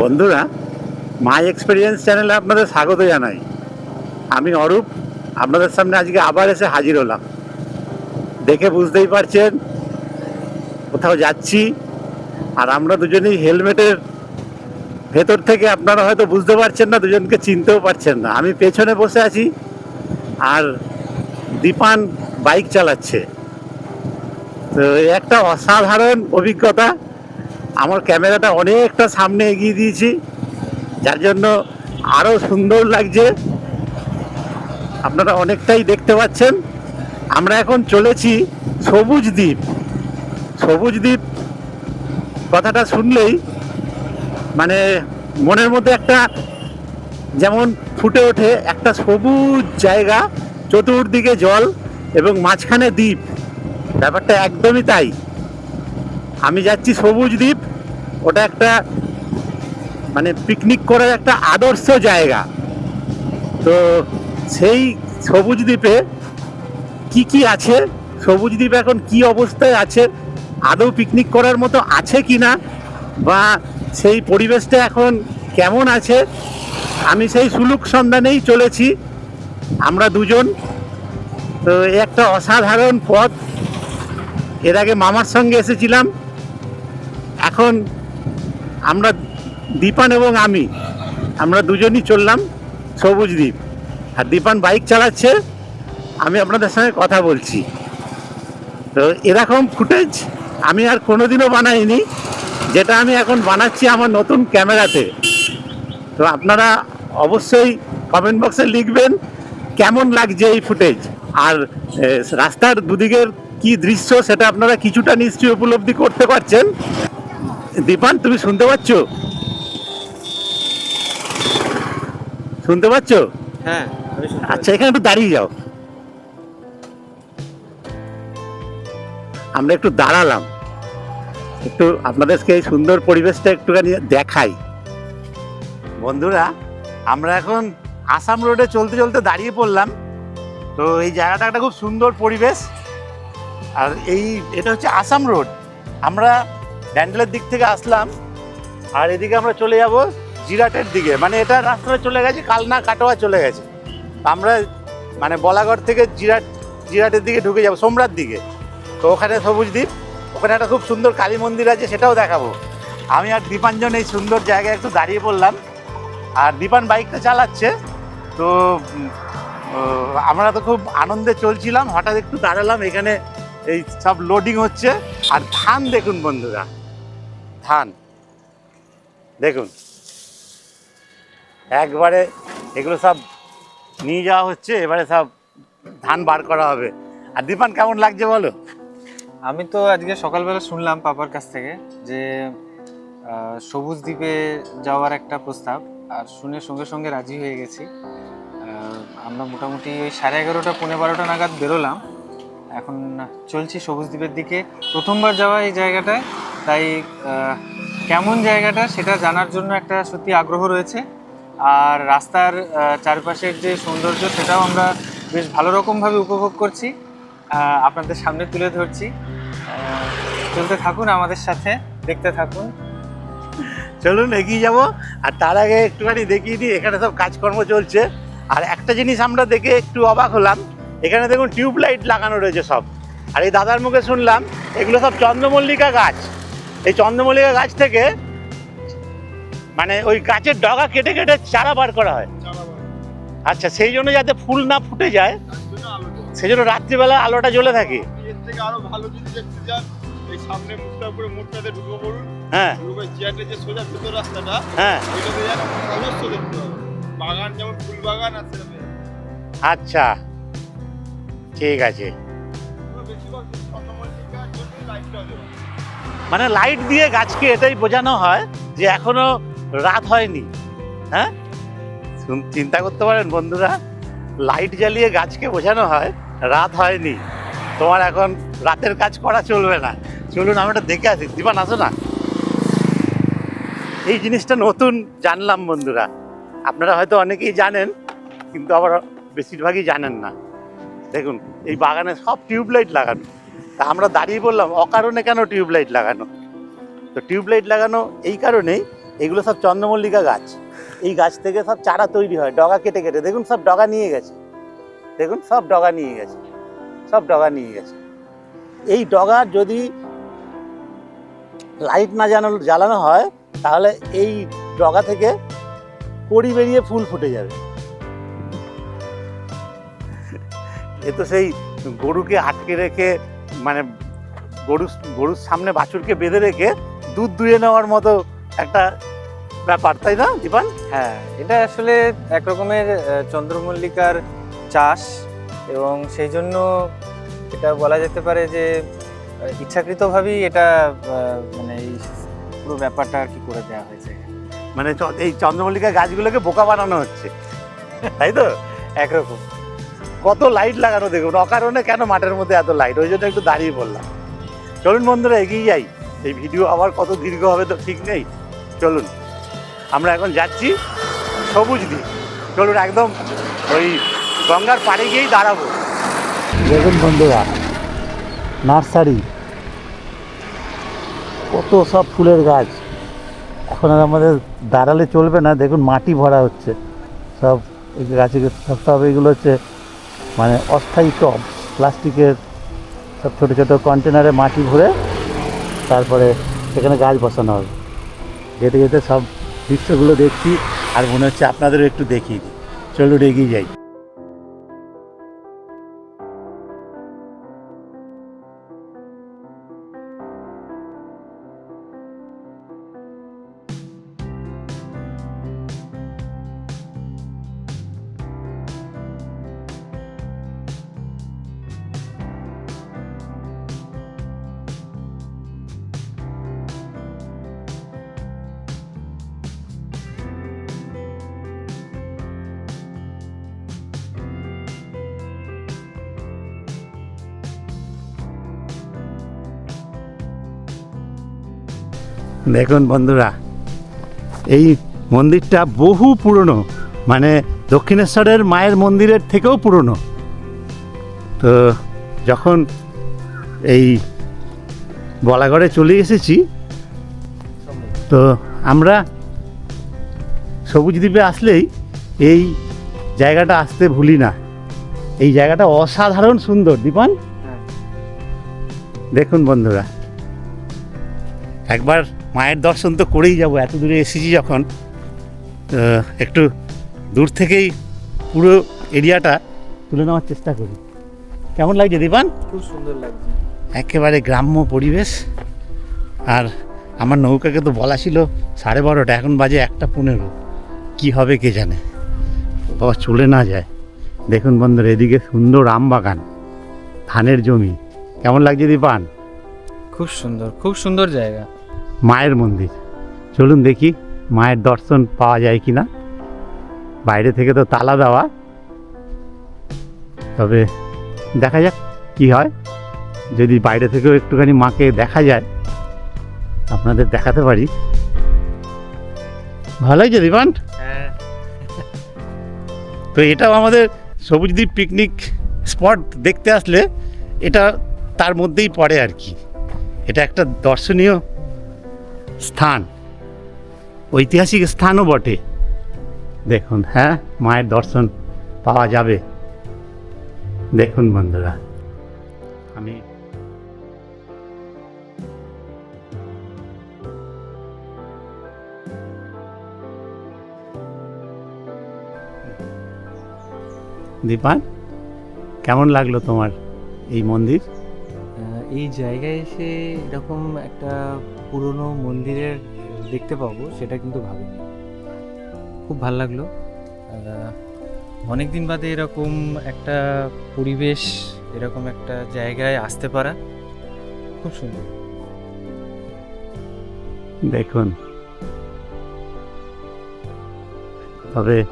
বন্ধুরা মাই এক্সপিরিয়েন্স চ্যানেলে আপনাদের স্বাগত জানাই। আমি অরূপ, আপনাদের সামনে আজকে আবার এসে হাজির হলাম। দেখে বুঝতেই পারছেন, কোথাও যাচ্ছি, আর আমরা দুজনেই হেলমেটের ভেতর থেকে আপনারা হয়তো বুঝতে পারছেন না, দুজনকে চিনতেও পারছেন না। আমি পেছনে বসে আছি, আর দীপান বাইক চালাচ্ছে। তো একটা অসাধারণ অভিজ্ঞতা আমার ক্যামেরাটা অনেকটা সামনে এগিয়ে দিয়েছি, যার জন্য আরও সুন্দর লাগছে। আপনারা অনেকটাই দেখতে পাচ্ছেন। আমরা এখন চলেছি সবুজ দ্বীপ। সবুজ দ্বীপ কথাটা শুনলেই মানে মনের মধ্যে একটা যেমন ফুটে ওঠে, একটা সবুজ জায়গা, চতুর্দিকে জল এবং মাঝখানে দ্বীপ। ব্যাপারটা একদমই তাই। আমি যাচ্ছি সবুজ দ্বীপ। ওটা একটা মানে পিকনিক করার একটা আদর্শ জায়গা। তো সেই সবুজ দ্বীপে কি কি আছে? সবুজ দ্বীপ এখন কি অবস্থায় আছে? আদৌ পিকনিক করার মতো আছে কি না বা সেই পরিবেশটা এখন কেমন আছে? আমি সেই সুলুক সন্ধানেই চলেছি। আমরা দুজন। তো একটা অসাধারণ পথ। এর আগে মামার সঙ্গে এসেছিলাম। এখন আমরা দীপান এবং আমি, আমরা দুজনই চললাম সবুজ দ্বীপ। আর দীপান বাইক চালাচ্ছে, আমি আপনাদের সঙ্গে কথা বলছি। তো এরকম ফুটেজ আমি আর কোনোদিনও বানাইনি, যেটা আমি এখন বানাচ্ছি আমার নতুন ক্যামেরাতে। তো আপনারা অবশ্যই কমেন্ট বক্সে লিখবেন কেমন লাগছে এই ফুটেজ। আর রাস্তার দুদিকের কি দৃশ্য সেটা আপনারা কিছুটা নিশ্চয়ই উপলব্ধি করতে পারছেন। দীপান তুমি শুনতে পাচ্ছ? শুনতে পাচ্ছ? হ্যাঁ আচ্ছা এখানে একটু দাঁড়িয়ে যাও। আমরা একটু দাঁড়ালাম। একটু আপনাদেরকে এই সুন্দর পরিবেশটা একটুখানি দেখাই। বন্ধুরা আমরা এখন আসাম রোডে চলতে চলতে দাঁড়িয়ে পড়লাম। তো এই জায়গাটা একটা খুব সুন্দর পরিবেশ। আর এই এটা হচ্ছে আসাম রোড। আমরা ব্যান্ডেলের দিক থেকে আসলাম, আর এদিকে আমরা চলে যাব জিরাটের দিকে। মানে এটা রাস্তাটা চলে গেছে, কালনা কাটোয়া চলে গেছে। আমরা মানে বলাগড় থেকে জিরাট, জিরাটের দিকে ঢুকে যাব, সোমরার দিকে। তো ওখানে সবুজ দ্বীপ, ওখানে একটা খুব সুন্দর কালী মন্দির আছে, সেটাও দেখাবো। আমি আর দীপাঞ্জন এই সুন্দর জায়গায় একটু দাঁড়িয়ে পড়লাম, আর দীপান বাইকটা চালাচ্ছে। তো আমরা তো খুব আনন্দে চলছিলাম, হঠাৎ একটু দাঁড়ালাম, এখানে এই সব লোডিং হচ্ছে। আর ধান দেখুন বন্ধুরা। ধান। দেখুন। একবারে এগুলো সব নিয়ে যাওয়া হচ্ছে, এবারে সব ধান বার করা হবে। আর দীপান, কেমন লাগছে বলো? আমি তো আজকে সকালবেলা শুনলাম পাপার কাছ থেকে যে সবুজ দ্বীপে যাওয়ার একটা প্রস্তাব। আর শুনে সঙ্গে সঙ্গে রাজি হয়ে গেছি। আমরা মোটামুটি ওই সাড়ে এগারোটা পনেরো বারোটা নাগাদ বেরোলাম। এখন চলছি সবুজ দ্বীপের দিকে। প্রথমবার যাওয়া এই জায়গাটায়, তাই কেমন জায়গাটা সেটা জানার জন্য একটা সত্যি আগ্রহ রয়েছে। আর রাস্তার চারপাশের যে সৌন্দর্য সেটাও আমরা বেশ ভালো রকমভাবে উপভোগ করছি। আপনাদের সামনে তুলে ধরছি। চলতে থাকুন আমাদের সাথে, দেখতে থাকুন। চলুন, এগিয়ে যাব। আর তার আগে একটুখানি দেখিয়ে দিই, এখানে সব কাজকর্ম চলছে। আর একটা জিনিস আমরা দেখে একটু অবাক হলাম এখানে দেখুন টিউবলাইট লাগানো রয়েছে সব। আর এই দাদার মুখে শুনলাম এগুলো সব চন্দ্রমল্লিকা গাছ। এই চন্দ্রমল্লিকা গাছ থেকে মানে ওই গাছের ডগা কেটে কেটে চারা বার করা হয়। আচ্ছা সেই জন্য যাতে ফুল না ফুটে যায় সেই জন্য রাত্রিবেলা আলোটা জ্বলে থাকে। হ্যাঁ। হ্যাঁ। বাগান যেমন ফুল বাগান আছে। আচ্ছা। ঠিক আছে। মানে লাইট দিয়ে গাছকে এটাই বোঝানো হয় যে এখনও রাত হয়নি। হ্যাঁ? চিন্তা করতে পারেন বন্ধুরা লাইট জ্বালিয়ে গাছকে বোঝানো হয় রাত হয়নি। তোমার এখন রাতের কাজ করা চলবে না। চলুন আমি এটা দেখে আসি। দিবান আসো না। এই জিনিসটা নতুন জানলাম বন্ধুরা। আপনারা হয়তো অনেকেই জানেন, কিন্তু আবার বেশিরভাগই জানেন না। দেখুন, এই বাগানে সব টিউবলাইট লাগানো। তা আমরা দাঁড়িয়ে বললাম, অকারণে কেন টিউবলাইট লাগানো? তো টিউবলাইট লাগানো এই কারণেই এগুলো সব চন্দ্রমল্লিকা গাছ। এই গাছ থেকে সব চারা তৈরি হয়, ডগা কেটে কেটে। দেখুন, সব ডগা নিয়ে গেছে। দেখুন, সব ডগা নিয়ে গেছে। সব ডগা নিয়ে গেছে। এই ডগা যদি লাইট না জানানো, জ্বালানো হয়, তাহলে এই ডগা থেকে কড়ি বেরিয়ে ফুল ফুটে যাবে। এ তো সেই গরুকে আটকে রেখে মানে গরু গরুর সামনে বাছুরকে বেঁধে রেখে দুধ দুয়ে নেওয়ার মতো একটা ব্যাপার তাই না দীপান হ্যাঁ এটা আসলে এক রকমের চন্দ্রমল্লিকার চাষ এবং সেই জন্য এটা বলা যেতে পারে যে ইচ্ছাকৃতভাবেই এটা মানে এই পুরো ব্যাপারটা আর কি করে দেওয়া হয়েছে। মানে এই চন্দ্রমল্লিকা গাছগুলোকে বোকা বানানো হচ্ছে তাই তো? একরকম। কত লাইট লাগানো দেখুন। অকারণে কেন মাঠের মধ্যে এত লাইট ওই জন্য একটু দাঁড়িয়ে বললাম। চলুন বন্ধুরা, এগিয়ে যাই। এই ভিডিও আবার কত দীর্ঘ হবে তো ঠিক নেই। চলুন, আমরা এখন যাচ্ছি সবুজ দ্বীপ চলুন একদম ওই গঙ্গার পাড়ে গিয়েই দাঁড়াবো। দেখুন বন্ধুরা, নার্সারি। কত সব ফুলের গাছ। এখন আর আমাদের দাঁড়ালে চলবে না। দেখুন মাটি ভরা হচ্ছে। সব গাছে সব এগুলো হচ্ছে মানে অস্থায়ী টব, প্লাস্টিকের সব ছোটো ছোটো কন্টেনারে মাটি ভরে তারপরে সেখানে গাছ বসানো হবে। যেতে যেতে সব দৃশ্যগুলো দেখছি আর মনে হচ্ছে আপনাদেরও একটু দেখিয়ে দিই। চলুন এগিয়ে যাই। দেখুন বন্ধুরা এই মন্দিরটা বহু পুরনো মানে দক্ষিণেশ্বরের মায়ের মন্দিরের থেকেও পুরনো। তো যখন এই বলাগড়ে চলে এসেছি তো আমরা সবুজ দ্বীপে আসলেই এই জায়গাটা আসতে ভুলি না। এই জায়গাটা অসাধারণ সুন্দর দীপান। হ্যাঁ। দেখুন বন্ধুরা একবার মায়ের দর্শন তো করেই যাব এত দূরে এসেছি যখন। একটু দূর থেকেই পুরো এরিয়াটা তুলে নেওয়ার চেষ্টা করি। কেমন লাগছে দীপান? খুব সুন্দর লাগছে। একেবারে গ্রাম্য পরিবেশ। আর আমার নৌকাকে তো বলা ছিল সাড়ে বারোটা এখন বাজে একটা পনেরো। কী হবে কে জানে? বাবা চলে না যায়। দেখুন বন্ধুরা এদিকে সুন্দর আম বাগান ধানের জমি। কেমন লাগছে দীপান? খুব সুন্দর খুব সুন্দর জায়গা। মায়ের মন্দির। চলুন দেখি মায়ের দর্শন পাওয়া যায় কি না বাইরে থেকে তো তালা দেওয়া। তবে দেখা যাক কি হয়। যদি বাইরে থেকেও একটুখানি মাকে দেখা যায় আপনাদের দেখাতে পারি। ভালোই যে দীপান হ্যাঁ। তো এটাও আমাদের সবুজদ্বীপ পিকনিক স্পট দেখতে আসলে এটা তার মধ্যেই পড়ে আর কি। এটা একটা দর্শনীয় স্থান। ঐতিহাসিক স্থানও বটে। দেখুন হ্যাঁ মায়ের দর্শন পাওয়া যাবে। দেখুন বন্ধুরা, আমি দীপান কেমন লাগল তোমার এই মন্দির? এই জায়গায় এসে এরকম একটা পুরনো মন্দিরের দেখতে পাবো, সেটা কিন্তু ভাবিনি। খুব ভালো লাগল। অনেক দিন বাদে এরকম একটা পরিবেশ, এরকম একটা জায়গায় আসতে পারা খুব সুন্দর। দেখুন। তবে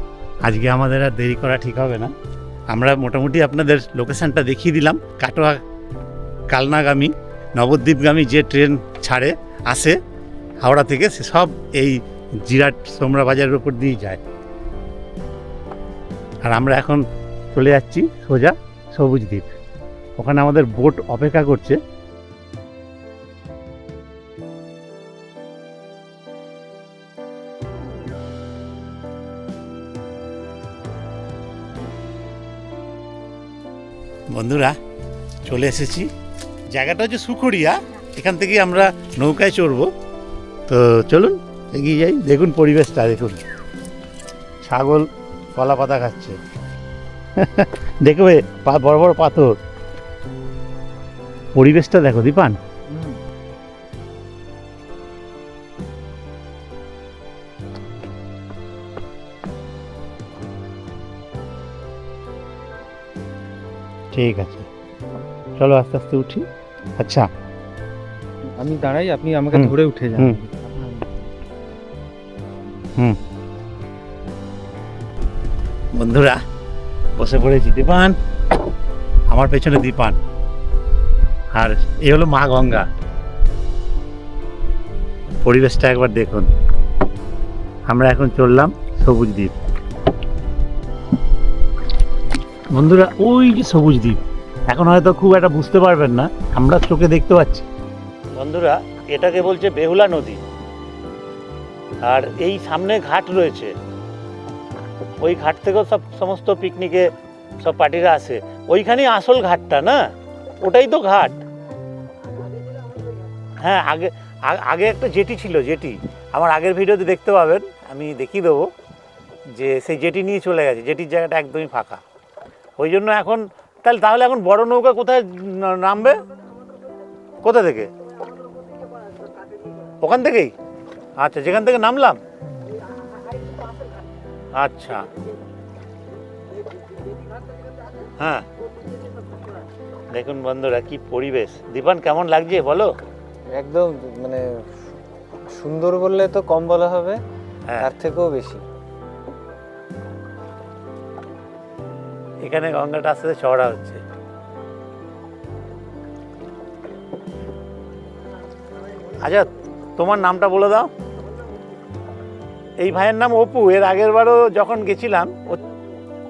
আজকে আমাদের আর দেরি করা ঠিক হবে না। আমরা মোটামুটি আপনাদের লোকেশনটা দেখিয়ে দিলাম, কাটোয়া কালনাগামী, নবদ্বীপগামী যে ট্রেন ছাড়ে। আসে হাওড়া থেকে সে সব এই জিরাট সোমরা বাজারের ওপর দিয়েই যায়। আর আমরা এখন চলে যাচ্ছি সোজা সবুজ দ্বীপ। ওখানে আমাদের বোট অপেক্ষা করছে। বন্ধুরা, চলে এসেছি। জায়গাটা হচ্ছে সুখরিয়া। এখান থেকে আমরা নৌকায় চড়বো। তো চলুন, এগিয়ে যাই। দেখুন পরিবেশটা, দেখুন। ছাগল কলা পাতা খাচ্ছে। দেখবে বড় বড় পাথর। পরিবেশটা দেখো, দীপান। ঠিক আছে। চলো আস্তে আস্তে উঠি। আচ্ছা। আমি দাঁড়াই আপনি আমাকে। ধরে উঠে যান। হুম। হুম। বন্ধুরা বসে পড়েছি দীপান আমার পেছনে দীপান। আর এ হলো মা গঙ্গা। পরিবেশটা একবার দেখুন। আমরা এখন চললাম সবুজ দ্বীপ। বন্ধুরা ওই যে সবুজ দ্বীপ। এখন হয়তো খুব একটা বুঝতে পারবেন না আমরা চোখে দেখতে পাচ্ছি। বন্ধুরা, এটাকে বলছে বেহুলা নদী। আর এই সামনে ঘাট রয়েছে। ওই ঘাট থেকেও সব সমস্ত পিকনিকে সব পার্টিরা আসে। ওইখানেই আসল ঘাটটা, না? ওটাই তো ঘাট। হ্যাঁ আগে আগে একটা জেটি ছিল, জেটি। আমার আগের ভিডিওতে দেখতে পাবেন, আমি দেখিয়ে দেবো যে সেই জেটি নিয়ে চলে গেছে। জেটির জায়গাটা একদমই ফাঁকা। ওই জন্য এখন, তাহলে তাহলে এখন বড় নৌকা কোথায় নামবে? কোথা থেকে? ওখান থেকেই? আচ্ছা যেখান থেকে নামলাম? আচ্ছা। হ্যাঁ। দেখুন বন্ধুরা কি পরিবেশ। দীপান কেমন লাগছে বলো? একদম মানে সুন্দর বললে তো কম বলা হবে হ্যাঁ। তার থেকেও বেশি। এখানে গঙ্গাটা আস্তে আস্তে চওড়া হচ্ছে। আচ্ছা তোমার নামটা বলে দাও। এই ভাইয়ের নাম অপু, এর আগের বারও যখন গেছিলাম, ও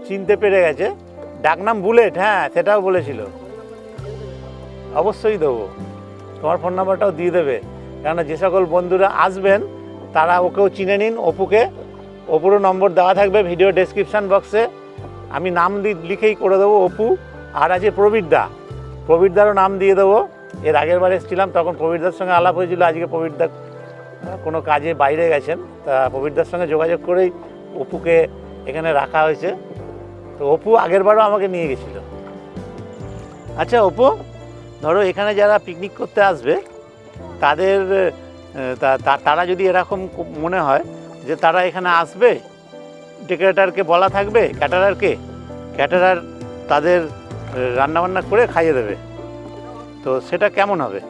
চিনতে পেরে গেছে। ডাকনাম বুলেট হ্যাঁ সেটাও বলেছিল। অবশ্যই দেবো। তোমার ফোন নাম্বারটাও দিয়ে দেবে। কেননা যে সকল বন্ধুরা আসবেন, তারা ওকেও চিনে নিন, অপুকে। অপুরও নম্বর দেওয়া থাকবে ভিডিও ডেসক্রিপশান বক্সে। আমি নাম লিখেই করে দেবো অপু। আর আছে প্রবীরদা। প্রবীরদারও নাম দিয়ে দেবো। এর আগের বার এসেছিলাম তখন প্রবীরদার সঙ্গে আলাপ হয়েছিল আজকে প্রবীরদা আহ, কোনো কাজে বাইরে গেছেন। তা প্রবীরদার সঙ্গে যোগাযোগ করেই অপুকে এখানে রাখা হয়েছে। তো অপু আগের বারও আমাকে নিয়ে গেছিল। আচ্ছা অপু ধরো এখানে যারা পিকনিক করতে আসবে তাদের তারা যদি এরকম মনে হয় যে তারা এখানে আসবে ডেকোরেটারকে বলা থাকবে ক্যাটারারকে ক্যাটারার তাদের রান্নাবান্না করে খাইয়ে দেবে। তো সেটা কেমন হবে?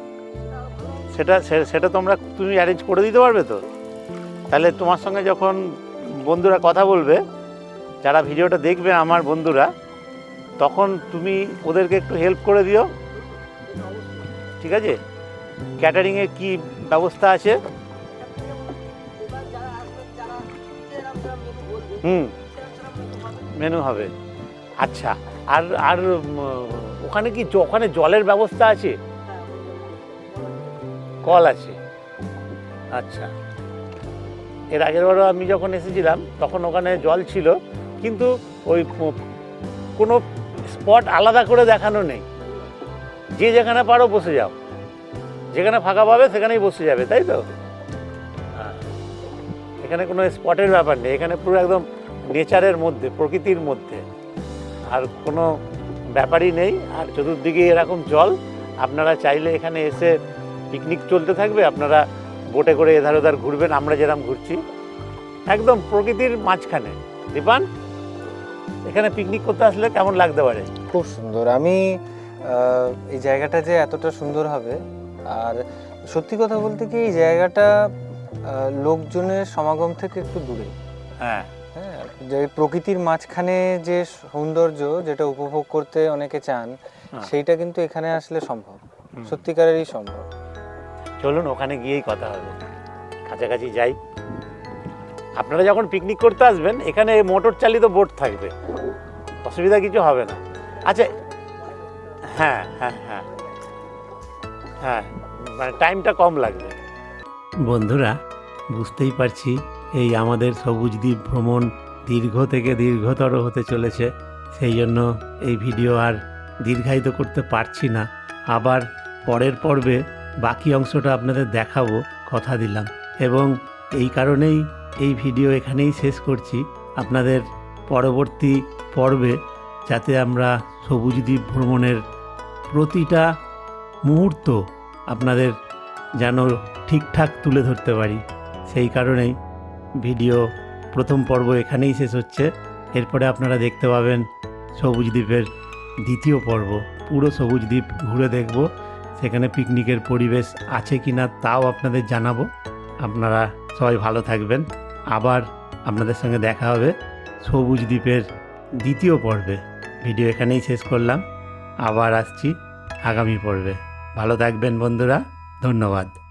সেটা সেটা তোমরা, তুমি অ্যারেঞ্জ করে দিতে পারবে তো? তাহলে তোমার সঙ্গে যখন বন্ধুরা কথা বলবে, যারা ভিডিওটা দেখবে আমার বন্ধুরা, তখন তুমি ওদেরকে একটু হেল্প করে দিও। ঠিক আছে? ক্যাটারিংয়ে কি ব্যবস্থা আছে? হুম মেনু হবে। আচ্ছা আর আর ওখানে কি ওখানে জলের ব্যবস্থা আছে? কল আছে। আচ্ছা। এর আগের বারও আমি যখন এসেছিলাম, তখন ওখানে জল ছিল, কিন্তু ওই কোনো স্পট আলাদা করে দেখানো নেই। যে যেখানে পারো বসে যাও। যেখানে ফাঁকা পাবে, সেখানেই বসে যাবে, তাই তো? হ্যাঁ। এখানে কোনো স্পটের ব্যাপার নেই, এখানে পুরো একদম নেচারের মধ্যে, প্রকৃতির মধ্যে। আর কোনো ব্যাপারই নেই। আর চতুর্দিকে এরকম জল আপনারা চাইলে এখানে এসে পিকনিক চলতে থাকবে আপনারা বোটে করে এধার ওধার ঘুরবেন আমরা যেরকম ঘুরছি। একদম প্রকৃতির মাঝখানে। দীপান এখানে পিকনিক করতে আসলে কেমন লাগতে পারে? খুব সুন্দর। আমি এই জায়গাটা যে এতটা সুন্দর হবে আর সত্যি কথা বলতে কি এই জায়গাটা লোকজনের সমাগম থেকে একটু দূরে। হ্যাঁ। হ্যাঁ যে প্রকৃতির মাঝখানে যে সৌন্দর্য যেটা উপভোগ করতে অনেকে চান হ্যাঁ। সেইটা কিন্তু এখানে আসলে সম্ভব। সত্যিকারেরই সম্ভব। চলুন ওখানে গিয়েই কথা হবে। কাছাকাছি যাই। আপনারা যখন পিকনিক করতে আসবেন এখানে মোটর চালিত বোট থাকবে। অসুবিধা কিছু হবে না। আচ্ছা হ্যাঁ হ্যাঁ হ্যাঁ। হ্যাঁ মানে টাইমটা কম লাগবে। বন্ধুরা বুঝতেই পারছি এই আমাদের সবুজ দ্বীপ ভ্রমণ দীর্ঘ থেকে দীর্ঘতর হতে চলেছে। সেই জন্য এই ভিডিও আর দীর্ঘায়িত করতে পারছি না। আবার পরের পর্বে বাকি অংশটা আপনাদের দেখাবো, কথা দিলাম। এবং এই কারণেই এই ভিডিও এখানেই শেষ করছি। আপনাদের পরবর্তী পর্বে যাতে আমরা সবুজ দ্বীপ ভ্রমণের প্রতিটা মুহূর্ত আপনাদের যেন ঠিকঠাক তুলে ধরতে পারি। সেই কারণেই ভিডিও প্রথম পর্ব এখানেই শেষ হচ্ছে। এরপরে আপনারা দেখতে পাবেন সবুজ দ্বীপের দ্বিতীয় পর্ব। পুরো সবুজ দ্বীপ ঘুরে দেখব, সেখানে পিকনিকের পরিবেশ আছে কি না তাও আপনাদের জানাব। আপনারা সবাই ভালো থাকবেন। আবার আপনাদের সঙ্গে দেখা হবে সবুজ দ্বীপের দ্বিতীয় পর্বে। ভিডিও এখানেই শেষ করলাম। আবার আসছি আগামী পর্বে। ভালো থাকবেন বন্ধুরা। ধন্যবাদ।